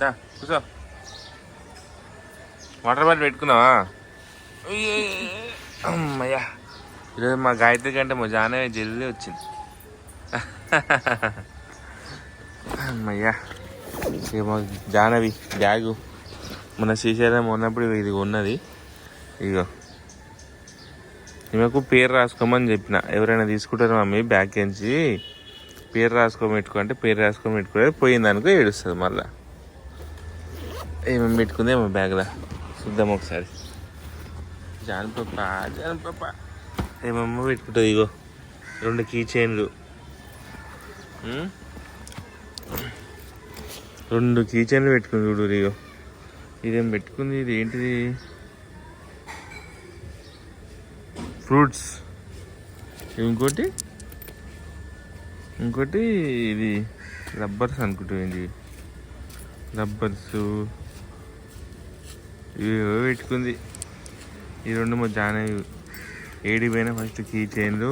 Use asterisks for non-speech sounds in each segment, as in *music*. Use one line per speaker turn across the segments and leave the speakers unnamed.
దా కూర్చో. Water bottle పెట్టుకున్నావా? అమ్మయ్యా. ఈరోజు మా గాయత్రి కంటే మా జానవి జల్దీ వచ్చింది. అమ్మయ్యా. మా జానవి బ్యాగు. మన శ్రీశైలం ఉన్నప్పుడు ఇది ఉన్నది ఇగో. ఈమెకు పేరు రాసుకోమని చెప్పిన. ఎవరైనా తీసుకుంటారు మమ్మీ బ్యాగ్ నుంచి? పేరు రాసుకోమెట్టుకో అంటే పేరు రాసుకోమెట్టుకో పోయిందనుకో ఏడుస్తుంది మళ్ళీ. ఏమేమి పెట్టుకుంది ఏమో బ్యాగ్లో చూద్దాం ఒకసారి. జానపప్ప జానపప్ప. ఏమేమో పెట్టుకుంటుంది ఇగో రెండు కీ చైన్లు? రెండు కీ చైన్లు పెట్టుకుంది చూడు ఇగో. ఇదేం పెట్టుకుంది ఇది ఏంటిది? ఫ్రూట్స్. ఇంకోటి? ఇంకోటి ఇది రబ్బర్స్ అనుకుంటుంది రబ్బర్స్. ఇవి పెట్టుకుంది. ఈ రెండు మా జానవి ఏడి పైన ఫస్ట్ కీ చైన్లు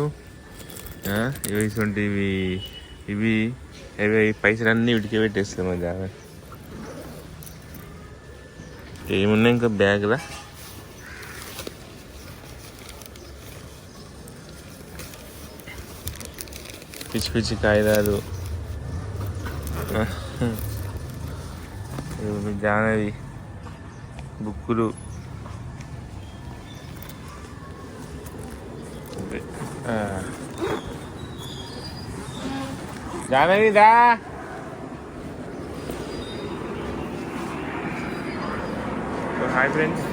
ఇవి ఇవి ఇవి ఇవి పైసలు అన్నీ వీటికి మా జాన. ఏమున్నాయి ఇంకా బ్యాగ్లా పిచ్చి పిచ్చి కాగితాలు. జానవి బుక్కులు ఇవి. Hi friends.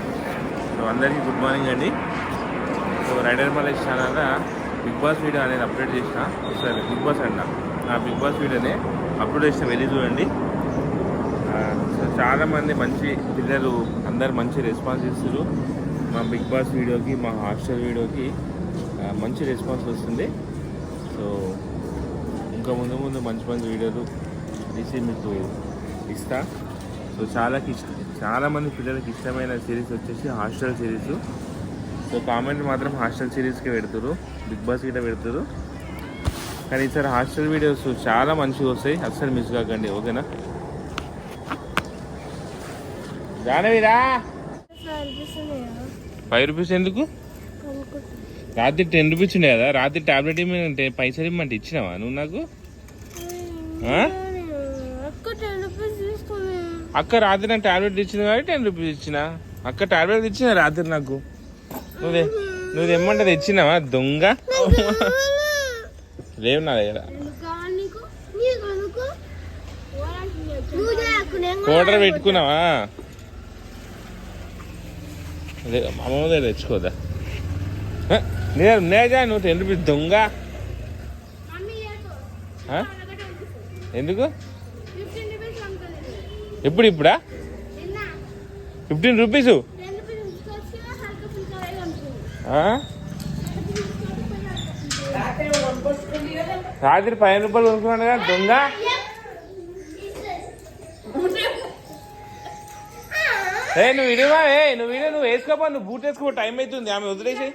అందరికీ గుడ్ మార్నింగ్ అండి. So rider Mallesh channel big boss video అనేది అప్లోడ్ చేసిన. ఒకసారి బిగ్ బాస్ అంట ఆ బిగ్ బాస్ వీడియోనే అప్లోడ్ చేసిన. వెళ్ళి చూడండి. సో చాలామంది మంచి పిల్లలు అందరు మంచి రెస్పాన్స్ ఇస్తారు మా బిగ్ బాస్ వీడియోకి మా హాస్టల్ వీడియోకి మంచి రెస్పాన్స్ వస్తుంది. సో ఇంకా ముందు ముందు మంచి మంచి వీడియోలు తీసి మీకు ఇస్తా. సో చాలా ఇష్ట చాలా మంది పిల్లలకి ఇష్టమైన సిరీస్ వచ్చేసి హాస్టల్ సిరీస్ సో కామెంట్ మాత్రం హాస్టల్ సిరీస్కే పెడతారు బిగ్ బాస్ గిట్ట పెడతారు కానీ ఈసారి హాస్టల్ వీడియోస్ చాలా మంచిగా వస్తాయి. అస్సలు మిస్ కాకండి ఓకేనా? జానవిరా? ఫైవ్ రూపీస్ ఎందుకు? రాత్రి టెన్ రూపీస్ ఉండే కదా రాత్రి టాబ్లెట్ ఇమ్మంటే పైసలు ఇమ్మంటే ఇచ్చినావా నువ్వు నాకు?
అక్క
రాత్రి నాకు టాబ్లెట్ ఇచ్చింది కాబట్టి టెన్ రూపీస్ ఇచ్చిన. అక్క టాబ్లెట్ ఇచ్చిన రాత్రి నాకు? నువ్వే నువ్వు తెమ్మంటే తెచ్చినావా దొంగ? లేవు నా దగ్గర.
నీకు నీకు ఎందుకు? నువ్వు చేయకు, నేను కూడా
కోటర్ పెట్టుకున్నావా? అమ్మమ్మ దగ్గర తెచ్చుకోదా? హ? నేను నేజా నువ్వు టెన్ రూపీస్ దొంగ. ఎందుకు?
15 రూపీస్ అమ్ముతుంది.
ఎప్పుడు ఇప్పుడా? ఫిఫ్టీన్ రూపీస్
10 రూపీస్ తీసుకొచ్చి హల్కా ఫుల్కా వేసి అమ్ముతుంది.
రాత్రి పదిహేను రూపాయలు కొనుక్కున్నాను కదా దొంగ? ఏ నువ్వు ఇడివా ఏ నువ్వు ఇడే నువ్వు వేసుకోపా నువ్వు బూట్ వేసుకో టైం అవుతుంది ఆమె వదిలేసి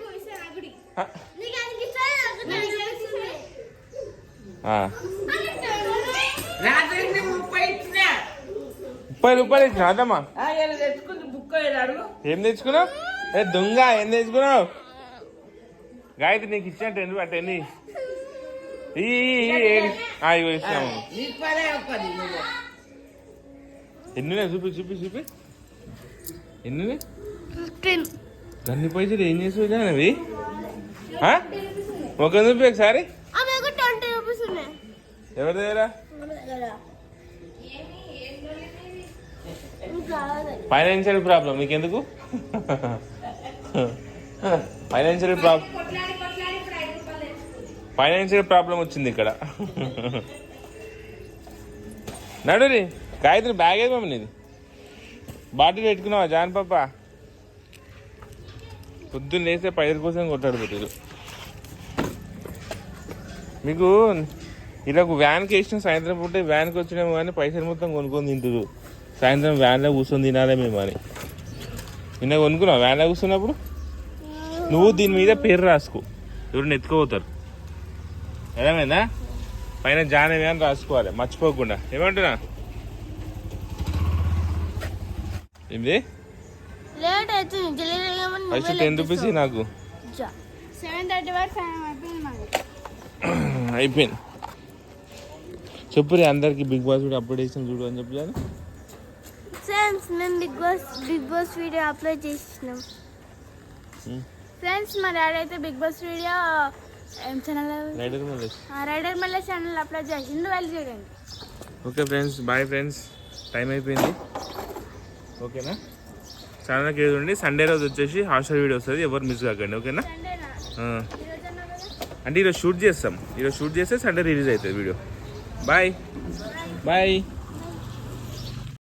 ముప్పై
రూపాయలు ఇచ్చిన అదమ్మా. ఏం తెచ్చుకున్నావు? ఏ దొంగ ఏం తెచ్చుకున్నావు? గాయత్రి నీకు ఇచ్చిన ఏడు. ఆ, ఇగో ఇస్తాము ఎన్ని? చూపి చూపి చూపి. ఎన్ని ఉన్నాయి?
15.
గన్ని పైసలు ఏం జానవి ఆ? ఒక చూపి ఒకసారి
ఆమె ఒక 20 రూపీస్ ఉన్నాయి.
ఎవరి దగ్గర. ఫైనాన్షియల్ ప్రాబ్లం మీకెందుకు ఫైనాన్షియల్ ప్రాబ్లం ఫైనాన్షియల్ ప్రాబ్లం వచ్చింది ఇక్కడ నడురి గాయత్రి బ్యాగ్ ఏది మమ్మీ నీది బాటిల్ పెట్టుకున్నావా జాన్ పాప? పొద్దున్న లేస్తే పైరు కోసం కొట్టాడు పెట్టారు మీకు ఇలా వ్యాన్కి వేసిన సాయంత్రం పూట వ్యాన్కి వచ్చినాము కానీ పైసలు మొత్తం కొనుక్కొని తింటారు సాయంత్రం వ్యాన్లో కూర్చొని తినాలే మేము అని. నిన్న కొనుక్కున్నావు వ్యాన్లో కూర్చున్నప్పుడు? నువ్వు దీని మీద పేరు రాసుకో. ఎవరిని ఎత్తుకోపోతారు. ఏమైందా పైన జానవి అని రాసుకోవాలి మర్చిపోకుండా. ఏమంటున్నా? ఏంది?
లేట్ అవుతుంది. జల్లి
ఫస్ట్ టెన్ రూపీస్ నాకు.
సెవెన్ థర్టీ వరకు అయిపోయింది మాకు. *clears throat*
అయిపోయింది. చెప్పు రే అందరికి బిగ్ బాస్ వీడియో అప్లోడ్ చేసిన చూడు అని చెప్పి
ఫ్రెండ్స్ మేము big boss big boss video upload చేసినాం. ఫ్రెండ్స్ మా డాడీ అయితే బిగ్ బాస్ వీడియో ఏం ఛానల్
రైడర్ మళ్ళీ
రైడర్ మళ్ళీ ఛానల్ అప్లోడ్ చేసిండు వెళ్ళి చూడండి.
Okay friends bye friends time అయిపోయింది. ఓకేనా? ఛానల్కి ఏది ఉండి సండే రోజు వచ్చేసి హాస్టల్ వీడియో వస్తుంది ఎవరు మిస్ కాకండి ఓకేనా? అంటే ఈరోజు షూట్ చేస్తాం. ఈరోజు షూట్ చేస్తే సండే రిలీజ్ అవుతుంది వీడియో. Bye bye